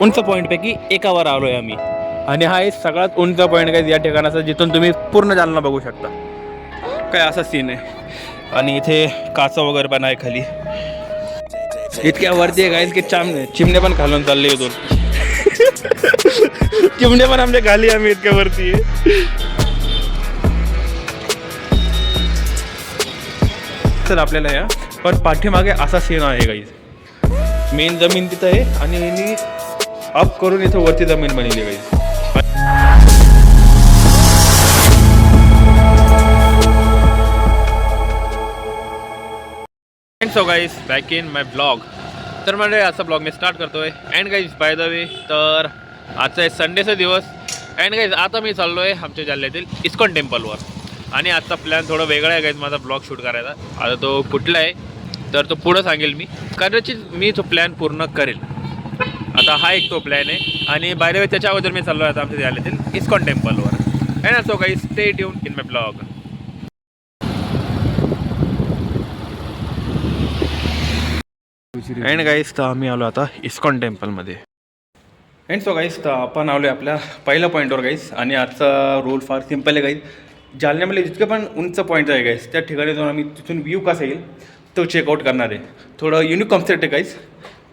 उंच पॉईंटपैकी एकावर आलो आहे आम्ही. आणि हा एक सगळ्यात उंच पॉईंट काय या ठिकाणाचा जिथून तुम्ही पूर्ण जालना बघू शकता. काय असा सीन आहे. आणि इथे काचा वगैरे पण आहे खाली. इतक्या वरती आहे गाईज की चाम चिमणे पण खालून चालले इथून. चिमणे पण आमच्या खाली आम्ही इतक्या वरती आहे. तर आपल्याला या. पण पाठीमागे असा सीन आहे गाईज मेन जमीन तिथं आहे आणि अप करून इथं वरती जमीन बनली guys so guys back in my blog तर म्हणजे असा ब्लॉग मी स्टार्ट करतोय. And guys by the way तर आजचा आहे संडेचा दिवस. अँड गाईज आता मी चाललो आहे आमच्या जिल्ह्यातील इस्कॉन टेम्पलवर आणि आजचा प्लॅन थोडा वेगळा आहे गाईज माझा ब्लॉग शूट करायचा. आता तो कुठला आहे तर तो पुढं सांगेल मी. कदाचित मी तो प्लॅन पूर्ण करेल. आता हा एक तो प्लॅन आहे. आणि वे त्याच्या अगोदर मी चाललो आहे आता आमच्या जिल्ह्यातील ISKCON टेम्पलवर and so guys stay tune in my blog and guys तर आम्ही आलो आता इस्कॉन टेम्पलमध्ये अँड सो गाईस तर आपण आलो आहे आपल्या पहिल्या पॉईंटवर गाईस आणि आजचा रूल फार सिंपल आहे गाईस जालन्यामध्ये जितके पण उंच पॉईंट आहे गाईस त्या ठिकाणी जाऊन आम्ही तिथून व्ह्यू कसा येईल तो चेकआउट करणार आहे. थोडं युनिक कॉन्सेप्ट आहे गाईस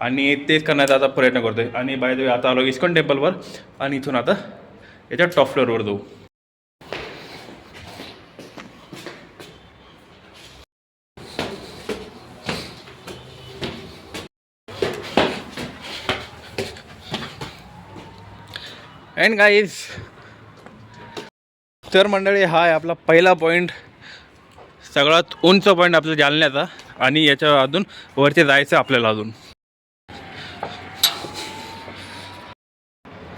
आणि तेच करण्याचा आता प्रयत्न करतो आहे आणि बाय द वे आता आलो इस्कॉन टेम्पलवर आणि इथून आता याच्या टॉप फ्लोअरवर जाऊ. अँड गाईज तर मंडळी हा आहे आपला पहिला पॉईंट सगळ्यात उंच पॉईंट आपल्या जालन्याचा आणि याच्या अजून वरती जायचं आपल्याला अजून.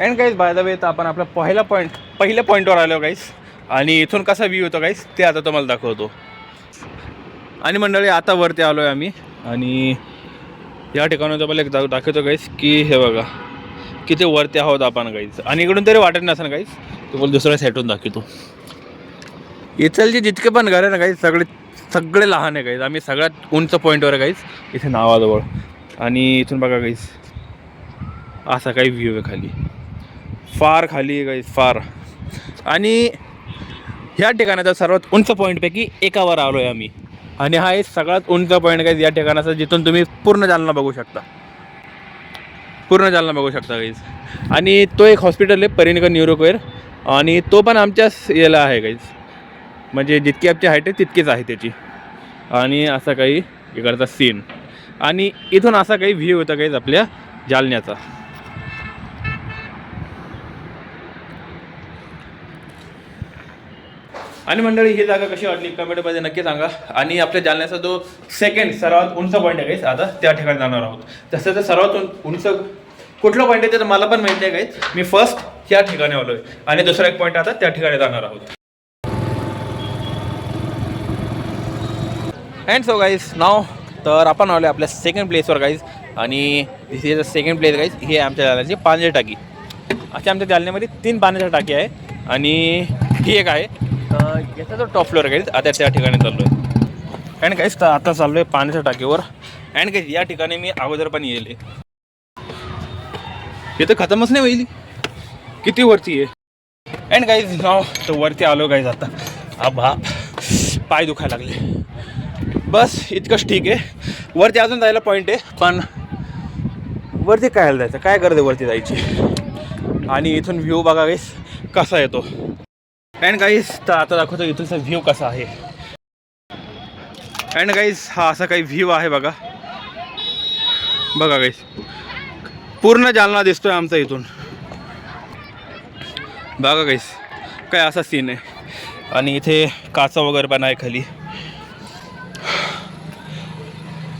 And guys by the way तर आपण आपला पहिला पॉईंट पहिल्या पॉईंटवर आलो गाईस आणि इथून कसा व्ह्यू होतो गाईस ते आता तुम्हाला दाखवतो. आणि मंडळी आता वरती आलो आहे आम्ही. आणि या ठिकाणी तुम्हाला एक दा दाखवतो गाईस की हे बघा. किती वरती आहोत आपण काहीच आणि इकडून तरी वाटत नसेल काहीच तुम्हाला दुसऱ्या साईडून दाखवतो. इथलचे जितके पण घर आहे ना गाईज सगळे सगळे लहान आहे काहीच आम्ही सगळ्यात उंच पॉईंटवर आहे इथे नावाजवळ. आणि इथून बघा गाईस असा काही व्ह्यू आहे खाली. फार खाली आहे गाईज फार. आणि ह्या ठिकाणाचा सर्वात उंच पॉईंटपैकी एकावर आलो आहे आम्ही. आणि हा एक सगळ्यात उंच पॉईंट गाईज या ठिकाणाचा जिथून तुम्ही पूर्ण जालना बघू शकता. पूर्ण जालना बघू शकता गाईज आणि तो एक हॉस्पिटल आहे परिणिका न्यूरोकेअर आणि तो पण आमच्याच याला आहे गाईज म्हणजे जितकी आमची हाईट आहे तितकीच आहे त्याची. आणि असा काही इकडचा सीन आणि इथून असा काही व्ह्यू होता गाईज आपल्या जालन्याचा. आणि मंडळी ही जागा कशी वाटली? कमेंटमध्ये नक्की सांगा. आणि आपल्या जालन्याचा जो सेकंड सर्वात उंच पॉईंट आहे गाईस आता त्या ठिकाणी जाणार आहोत. तसं तर सर्वात उंच कुठला पॉईंट आहे ते तर मला पण माहिती आहे काहीच मी फर्स्ट या ठिकाणी आलो आहे आणि दुसरा एक पॉईंट आता त्या ठिकाणी जाणार आहोत. अँड सो गाईज नाव तर आपण आलो आपल्या सेकंड प्लेसवर गाईज आणि this is a second place guys हे आमच्या जालन्याची पाण्याची टाकी. अशा आमच्या जालन्यामध्ये तीन पाण्याच्या टाकी आहे. आणि ही एक आहे. तर याचा जो टॉप फ्लोअर गाईज आता त्या ठिकाणी चाललो आहे अँड गाईज तर आता चाललो आहे पाण्याच्या टाकीवर. अँड गाईज या ठिकाणी मी अगोदर पण येईल. हे तर खतमच नाही होईल. किती वरती आहे? अँड गाईज नाव तर वरती आलो गाईज आता. आबा पाय दुखायला लागले. बस इतकंच ठीक आहे. वरती अजून जायला पॉईंट आहे पण वरती काय जायचं? काय गरज आहे वरती जायची? आणि इथून व्ह्यू बघा गाईस कसा येतो? अँड गाईज तर आता दाखवतो इथूनचा व्ह्यू कसा आहे. अँड गाईज हा असा काही व्ह्यू आहे बघा. बघा गाईज पूर्ण जालना दिसतोय आमचा इथून. बघा गाईस काय असा सीन आहे. आणि इथे काचा वगैरे पण आहे खाली.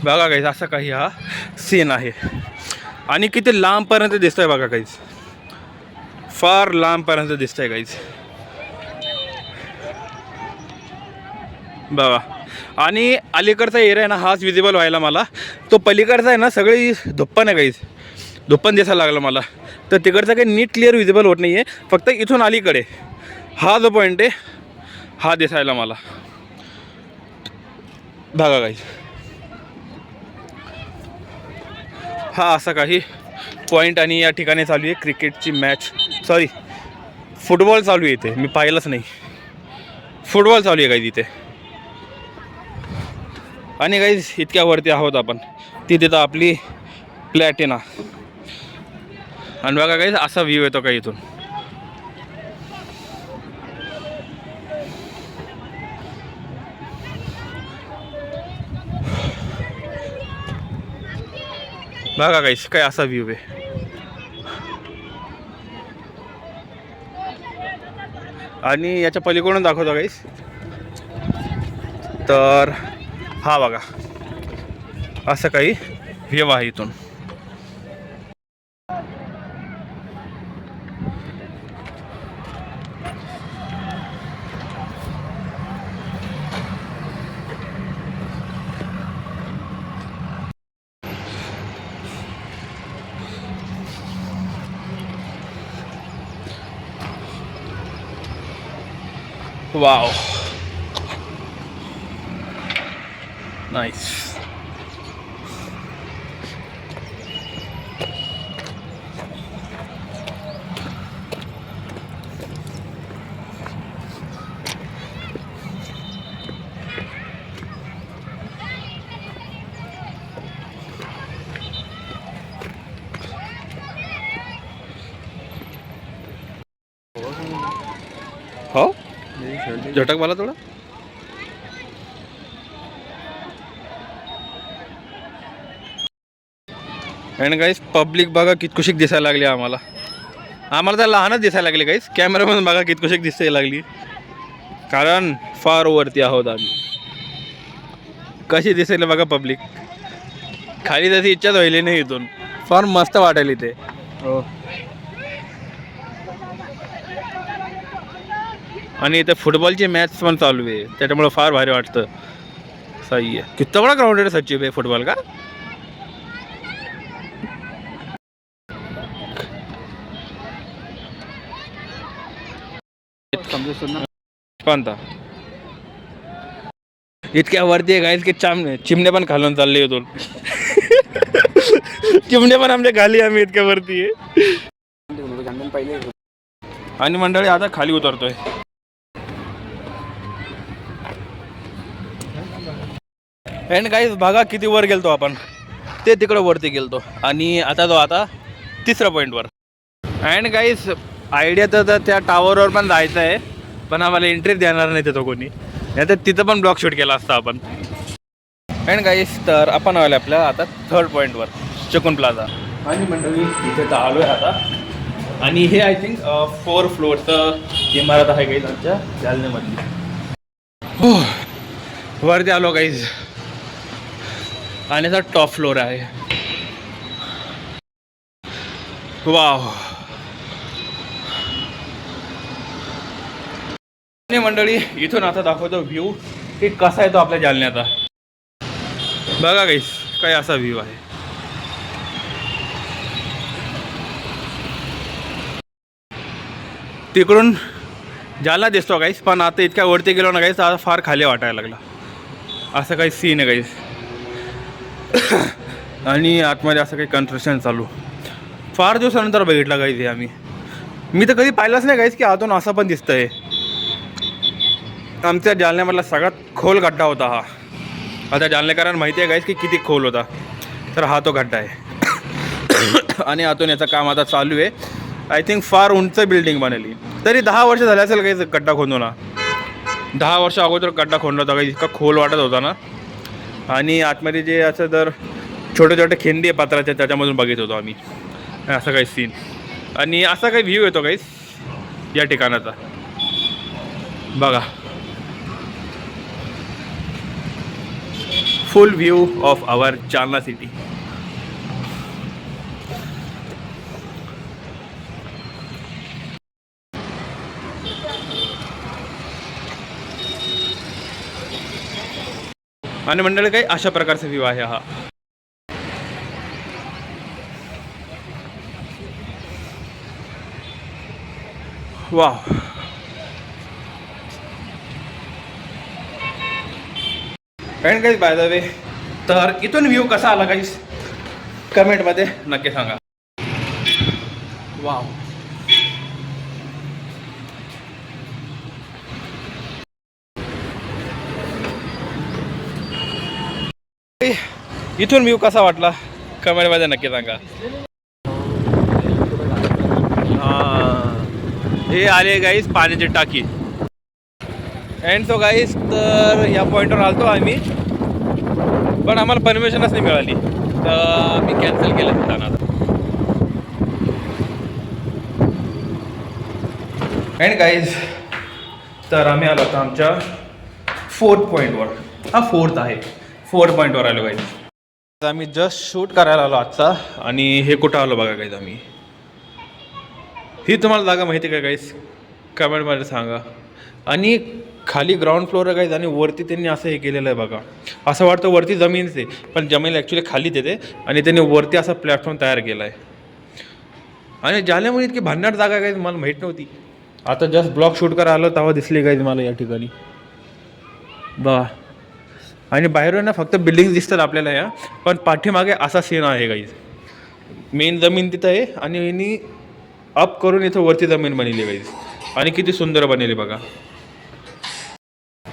बघा काहीच असा काही हा सीन आहे. आणि किती लांबपर्यंत दिसतंय बघा काहीच फार लांबपर्यंत दिसतंय काहीच बघा. आणि अलीकडचा एरिया आहे ना हाच विजिबल व्हायला मला. तो पलीकडचा आहे ना सगळी धुप्पन आहे काहीच धुप्पन दिसायला लागलं मला. तर तिकडचा काही नीट क्लिअर विजिबल होत नाही आहे फक्त इथून अलीकडे. हा जो पॉईंट आहे हा दिसायला मला. बघा काहीच हा असा काही पॉईंट आणि या ठिकाणी चालू आहे क्रिकेटची मॅच सॉरी फुटबॉल चालू आहे इथे. मी पाहिलंच नाही. फुटबॉल चालू आहे काही तिथे आणि काही इतक्यावरती आहोत आपण. ती तिथं आपली प्लॅटिना आणि बघा काही असा व्ह्यू येतो काही इथून. बघा काहीच काय असा व्ह्यू आहे. आणि याच्या पलीकडून दाखवतो काहीच तर हा बघा असं काही व्ह्यू आहे इथून Wow. Nice. हो झटक मला थोडं आणि काहीच पब्लिक बघा कितकुशिक दिसायला लागली आम्हाला. आम्हाला तर लहानच दिसायला लागली काहीच कॅमेरामधून बघा कितकुशिक दिसायला लागली. कारण फार वरती आहोत आम्ही. कशी दिसेल बघा पब्लिक खाली तशी इच्छाच व्हायली नाही इथून. फार मस्त वाटेल इथे. हो. आणि इथे फुटबॉलची मॅच पण चालू आहे. त्याच्यामुळे फार भारी वाटतं. सही आहे. किती बडा ग्राउंड आहे सचिव आहे फुटबॉल का? कोणता? इतक्या वरती आहे गाईस की चामने चिमणे पण खालून चालले इथून. चिमणे पण आमच्या खाली आम्ही इतक्या वरती आहे आणि मंडळी आता खाली उतरतोय. अँड गाईज बघा किती वर गेलतो आपण. ते तिकडं वरती गेलतो. आणि आता तो आता तिसऱ्या पॉईंटवर अँड काहीच आयडिया तर तर त्या टावरवर पण जायचं आहे पण आम्हाला एंट्री देणार नाही तिथं कोणी. नाही तर तिथं पण ब्लॉक शूट केला असता आपण. अँड गाईज तर आपण आलो आपल्या आता थर्ड पॉईंटवर चकुन प्लाझा आणि मंडळी इथे तर आलो आहे आता. आणि हे आय थिंक फोर फ्लोअरचं इमारत आहे काही आमच्या जालन्यामधली. वरती आलो काहीच आणि याचा टॉप फ्लोअर आहे. वाव मंडळी इथून आता दाखवतो व्ह्यू की कसा येतो आपल्या जालन्याचा. बघा गाईस काय असा व्ह्यू आहे. तिकडून जालना दिसतो गाईस पण आता इतक्या वरती गेलो ना गाईस आता फार खाली वाटायला लागला. असं काही सीन आहे गाईस आणि आतमध्ये असं काही कन्स्ट्रक्शन चालू. फार दिवसानंतर बघितलं गाईस हे आम्ही. मी तर कधी पाहिलंच नाही काहीच की आतून असं पण दिसतंय. आमच्या जालन्यामधला सगळ्यात खोल गड्डा होता हा. आता जालनेकरांना माहिती आहे काहीच की किती खोल होता. तर हा तो गड्डा आहे. आणि आतून याचं काम आता चालू आहे. आय थिंक फार उंच बिल्डिंग बनेली. तरी दहा वर्ष झाले असेल काही गड्डा खोदून दहा वर्ष अगोदर गड्डा खोदला होता काही इतका खोल वाटत होता ना. आणि आतमध्ये जे असं तर छोटे छोटे खिंडी आहे पत्राचे त्याच्यामधून बघित होतो आम्ही. असं काही सीन आणि असा काही व्ह्यू येतो काहीच या ठिकाणाचा. बघा. Full view of our Jalna city आणि मंडळ काही अशा प्रकारचा व्ह्यू आहे हा. वा काय काहीच बाय द वे तर इथून व्ह्यू कसा आला काहीच कमेंटमध्ये नक्की सांगा. वाव इथून व्ह्यू कसा वाटला? कमेंटमध्ये नक्की सांगा. हा. हे आले गाईस पाण्याची टाकी. अँड सो गाईस तर या पॉईंटवर आलतो आम्ही. पण आम्हाला परमिशनच नाही मिळाली. तर मी कॅन्सल केलं जाणार अँड गाईज तर आम्ही आलो आता आमच्या फोर्थ पॉईंटवर हा फोर्थ आहे. फोर्थ पॉईंटवर आलो गाईज तर आम्ही जस्ट शूट करायला आलो आजचा. आणि हे कुठं आलो बघा गाईज आम्ही. ही तुम्हाला जागा माहिती आहे का गाईज कमेंटमध्ये सांगा. आणि खाली ग्राउंड फ्लोअर आहे आणि वरती त्यांनी असं हे केलेलं आहे बघा. असं वाटतं वरती जमीनच आहे पण जमीन ॲक्च्युली खालीच येते आणि त्यांनी वरती असा प्लॅटफॉर्म तयार केला आहे आणि जाल्यामुळे इतकी भन्नाट जागा काही मला माहीत नव्हती. आता जस्ट ब्लॉक शूट करायला आलो तेव्हा दिसली गाईज मला या ठिकाणी. बघा. आणि बाहेरून ना फक्त बिल्डिंग दिसतात आपल्याला या पण पाठीमागे असा सीन आहे गाईज मेन जमीन तिथं आहे आणि यांनी अप करून इथं वरती जमीन बनली गाईज आणि किती सुंदर बनवली बघा.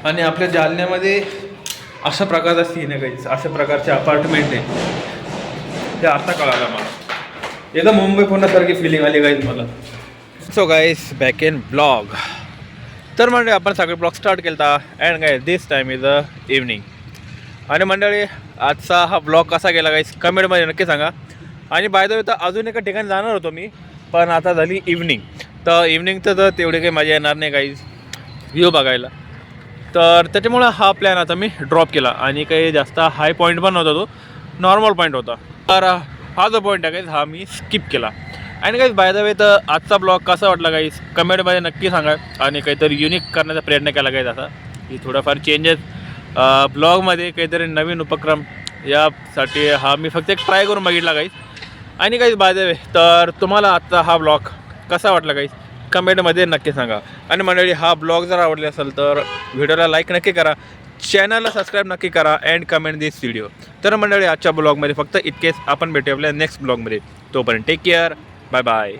आणि आपल्या जालन्यामध्ये अशा प्रकारचा सीन आहे गाईज अशा प्रकारचे अपार्टमेंट आहे. ते आता कळालं मला. एकदम मुंबई पुण्यासारखी फिलिंग आली गाईज मला. So guys back in blog तर म्हणजे आपण सगळे ब्लॉग स्टार्ट केला and guy this time is a evening आणि मंडळी आजचा हा ब्लॉग कसा गेला गाईस कमेंटमध्ये नक्की सांगा. आणि बाय द वे तर अजून एका ठिकाणी जाणार होतो मी पण आता झाली इव्हनिंग तर इव्हनिंग तर तेवढी काही मजा येणार नाही गाईज व्ह्यू बघायला. तर त्याच्यामुळं हा प्लॅन आता मी ड्रॉप केला. आणि काही जास्त हाय पॉईंट पण नव्हता तो. नॉर्मल पॉईंट होता. तर हा जो पॉईंट आहे गाईज हा मी स्किप केला. आणि काहीच बाय द वे तर आजचा ब्लॉग कसा वाटला गाईज कमेंटमध्ये नक्की सांगा. आणि काहीतरी युनिक करण्याचा प्रयत्न केला गाईज असा. की थोडाफार चेंजेस ब्लॉगमध्ये काहीतरी नवीन उपक्रम यासाठी हा मी फक्त एक ट्राय करून बघितला गाईज आणि काहीच बाय द वे तर तुम्हाला आजचा हा ब्लॉग कसा वाटला गाईज कमेंटमध्ये नक्की सांगा. आणि मंडळी हा ब्लॉग जर आवडला असेल तर व्हिडिओला लाईक नक्की करा. चॅनलला सबस्क्राईब नक्की करा अँड कमेंट दिस व्हिडिओ तर मंडळी आजच्या ब्लॉगमध्ये फक्त इतकेच. आपण भेटू आपल्या नेक्स्ट ब्लॉगमध्ये. तोपर्यंत टेक केअर बाय बाय